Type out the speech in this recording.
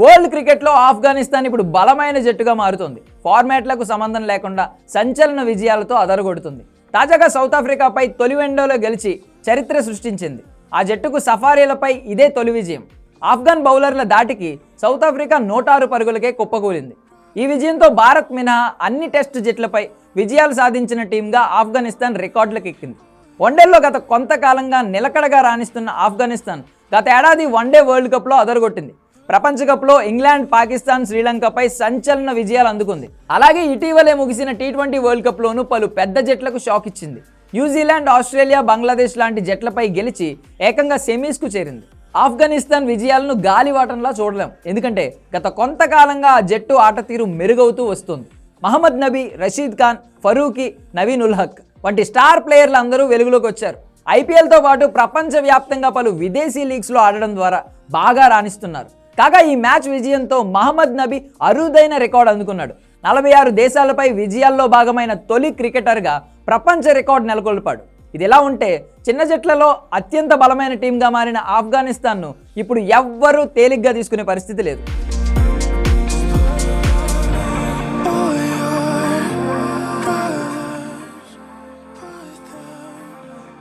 World క్రికెట్లో ఆఫ్ఘనిస్తాన్ ఇప్పుడు బలమైన జట్టుగా మారుతుంది. ఫార్మాట్లకు సంబంధం లేకుండా సంచలన విజయాలతో అదరగొడుతుంది. తాజాగా సౌత్ ఆఫ్రికాపై తొలి వెండోలో గెలిచి చరిత్ర సృష్టించింది. ఆ జట్టుకు సఫారీలపై ఇదే తొలి విజయం. ఆఫ్ఘన్ బౌలర్ల దాటికి సౌత్ ఆఫ్రికా నూటారు పరుగులకే కుప్పకూలింది. ఈ విజయంతో భారత్ మినహా అన్ని టెస్ట్ జట్లపై విజయాలు సాధించిన టీంగా ఆఫ్ఘనిస్తాన్ రికార్డులకు ఎక్కింది వన్డేల్లో గత కొంతకాలంగా నిలకడగా రాణిస్తున్న ఆఫ్ఘనిస్తాన్ గత ఏడాది వన్డే వరల్డ్ కప్లో అదరగొట్టింది. ప్రపంచ కప్లో ఇంగ్లాండ్ పాకిస్తాన్ శ్రీలంకపై సంచలన విజయాలు అందుకుంది. అలాగే ఇటీవలే ముగిసిన టీ ట్వంటీ వరల్డ్ కప్లోనూ పలు పెద్ద జట్లకు షాక్ ఇచ్చింది. న్యూజిలాండ్ ఆస్ట్రేలియా బంగ్లాదేశ్ లాంటి జట్లపై గెలిచి ఏకంగా సెమీస్కు చేరింది. ఆఫ్ఘనిస్తాన్ విజయాలను గాలివాటంలా చూడలేం. ఎందుకంటే గత కొంతకాలంగా ఆ జట్టు ఆట తీరు మెరుగవుతూ వస్తుంది. మహమ్మద్ నబీ రషీద్ ఖాన్ ఫరూకి నవీన్ ఉల్ హక్ వంటి స్టార్ ప్లేయర్లు అందరూ వెలుగులోకి వచ్చారు. ఐపీఎల్తో పాటు ప్రపంచవ్యాప్తంగా పలు విదేశీ లీగ్స్లో ఆడడం ద్వారా బాగా రాణిస్తున్నారు. కాగా ఈ మ్యాచ్ విజయంతో మహమ్మద్ నబీ అరుదైన రికార్డు అందుకున్నాడు. నలభై ఆరు దేశాలపై విజయాల్లో భాగమైన తొలి క్రికెటర్గా ప్రపంచ రికార్డు నెలకొల్పాడు. ఇది ఎలా ఉంటే చిన్న జట్లలో అత్యంత బలమైన టీంగా మారిన ఆఫ్ఘనిస్తాన్ను ఇప్పుడు ఎవ్వరూ తేలిగ్గా తీసుకునే పరిస్థితి లేదు.